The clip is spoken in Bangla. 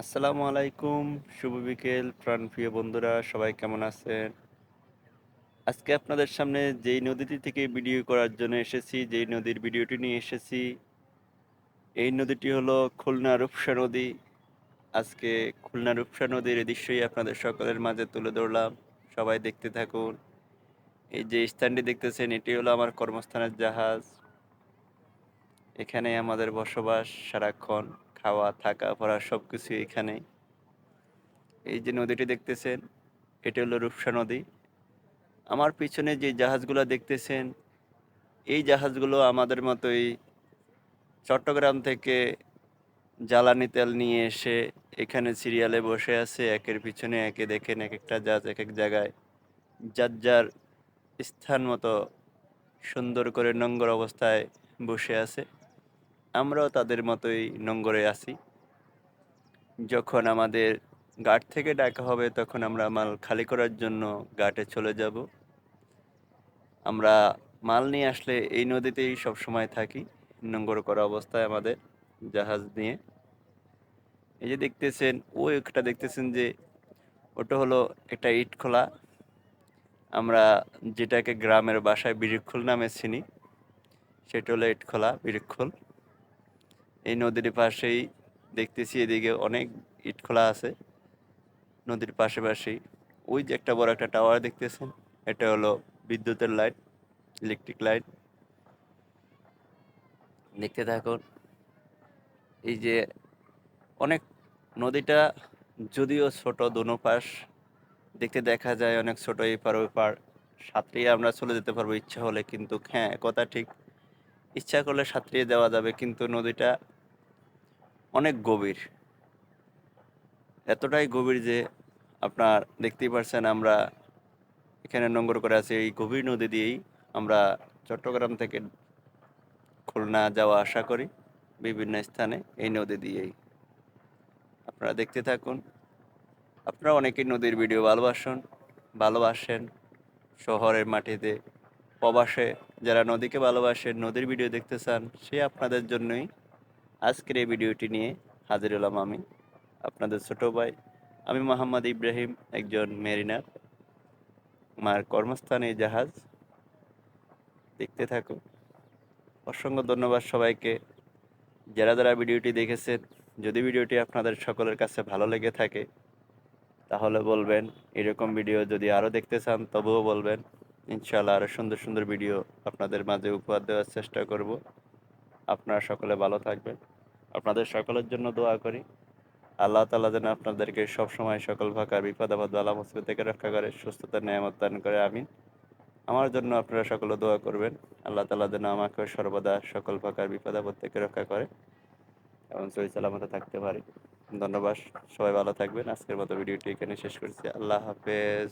আসসালামু আলাইকুম, শুভ বিকেল প্রাণপ্রিয় বন্ধুরা, সবাই কেমন আছেন? আজকে আপনাদের সামনে যেই নদীটি থেকে ভিডিও করার জন্য এসেছি, যেই নদীর ভিডিওটি নিয়ে এসেছি, এই নদীটি হলো খুলনা রূপসা নদী। আজকে খুলনা রূপসা নদীর দৃশ্যই আপনাদের সকলের মাঝে তুলে ধরলাম, সবাই দেখতে থাকুন। এই যে স্থানটি দেখতেছেন, এটি হলো আমার কর্মস্থানের জাহাজ। এখানে আমাদের বসবাস সারাক্ষণ। খাওয়া, থাকা, পড়া সব কিছু এখানে এই যে নদীটি দেখতেছেন, এটি হলো রূপসা নদী। আমার পিছনে যে জাহাজগুলো দেখতেছেন, এই জাহাজগুলো আমাদের মতোই চট্টগ্রাম থেকে জ্বালানি তেল নিয়ে এসে এখানে সিরিয়ালে বসে আছে। একের পিছনে একে, দেখেন এক একটা জাহাজ এক এক জায়গায় যার যার স্থান মতো সুন্দর করে নোংর অবস্থায় বসে আছে। আমরাও তাদের মতোই নোংরে আছি। যখন আমাদের ঘাট থেকে ডাকা হবে, তখন আমরা মাল খালি করার জন্য ঘাটে চলে যাব। আমরা মাল নিয়ে আসলে এই নদীতেই সব সময় থাকি, নোংর করা অবস্থায় আমাদের জাহাজ নিয়ে। এই যে দেখতেছেন, ও একটা দেখতেছেন যে ওটা হলো একটা ইট খোলা। আমরা যেটাকে গ্রামের বাসায় বিরিক্ষল নামে চিনি, সেটা হলো ইট খোলা বিরিক্ষল এই নদীর পাশেই দেখতেছি, এদিকে অনেক ইট খোলা আছে নদীর পাশে পাশেই। ওই যে একটা বড় একটা টাওয়ার দেখতেছেন, এটা হলো বিদ্যুতের লাইট ইলেকট্রিক লাইট দেখতে থাকুন, এই যে অনেক নদীটা যদিও ছোট দোনো পাশ, দেখতে দেখা যায় অনেক ছোট এই পার, ওই পার সাঁতরিয়ে আমরা চলে যেতে পারব ইচ্ছা হলে, কিন্তু হ্যাঁ কথা ঠিক। ইচ্ছা করলে সাঁতরিয়ে যাওয়া যাবে, কিন্তু নদীটা অনেক গভীর। এতটাই গভীর যে আপনার দেখতেই পারছেন আমরা এখানে নোংর করে আছি এই গভীর নদী দিয়েই আমরা চট্টগ্রাম থেকে খুলনা যাওয়া আশা করি, বিভিন্ন স্থানে এই নদী দিয়েই। আপনারা দেখতে থাকুন। আপনারা অনেকেই নদীর ভিডিও ভালোবাসেন ভালোবাসেন শহরের মাটিতে। প্রবাসে যারা নদীকে ভালোবাসেন, নদীর ভিডিও দেখতে চান, সে আপনাদের জন্যই আজকের এই ভিডিওটি নিয়ে হাজির হলাম আমি আপনাদের ছোট ভাই। আমি মোহাম্মদ ইব্রাহিম, একজন মেরিনার আমার কর্মস্থান জাহাজ। দেখতে থাকুন। অসংখ্য ধন্যবাদ সবাইকে। যারা যারা ভিডিওটি দেখেছেন, যদি ভিডিওটি আপনাদের সকলের কাছে ভালো লেগে থাকে, তাহলে বলবেন, এরকম ভিডিও যদি আরও দেখতে চান, তবুও বলবেন, ইনশাআল্লাহ আরও সুন্দর সুন্দর ভিডিও আপনাদের মাঝে উপহার দেওয়ার চেষ্টা করব। আপনারা সকলে ভালো থাকবেন। আপনাদের সকলের জন্য দোয়া করি। আল্লাহ তালা যেন আপনাদেরকে সবসময় সকল ফাঁকা বিপদ, আপদ, বালা, মুসিবত থেকে রক্ষা করে, সুস্থতা, নিয়ামত দান করে, আমিন। আমার জন্য আপনারা সকলে দোয়া করবেন। আল্লাহ তালা যেন আমাকে সর্বদা সকল প্রকার বিপদ, আপদ থেকে রক্ষা করে এবং সহি সালামতে থাকতে পারি। ধন্যবাদ। সবাই ভালো থাকবেন। আজকের মতো ভিডিওটি এখানে শেষ করছি। আল্লাহ হাফেজ।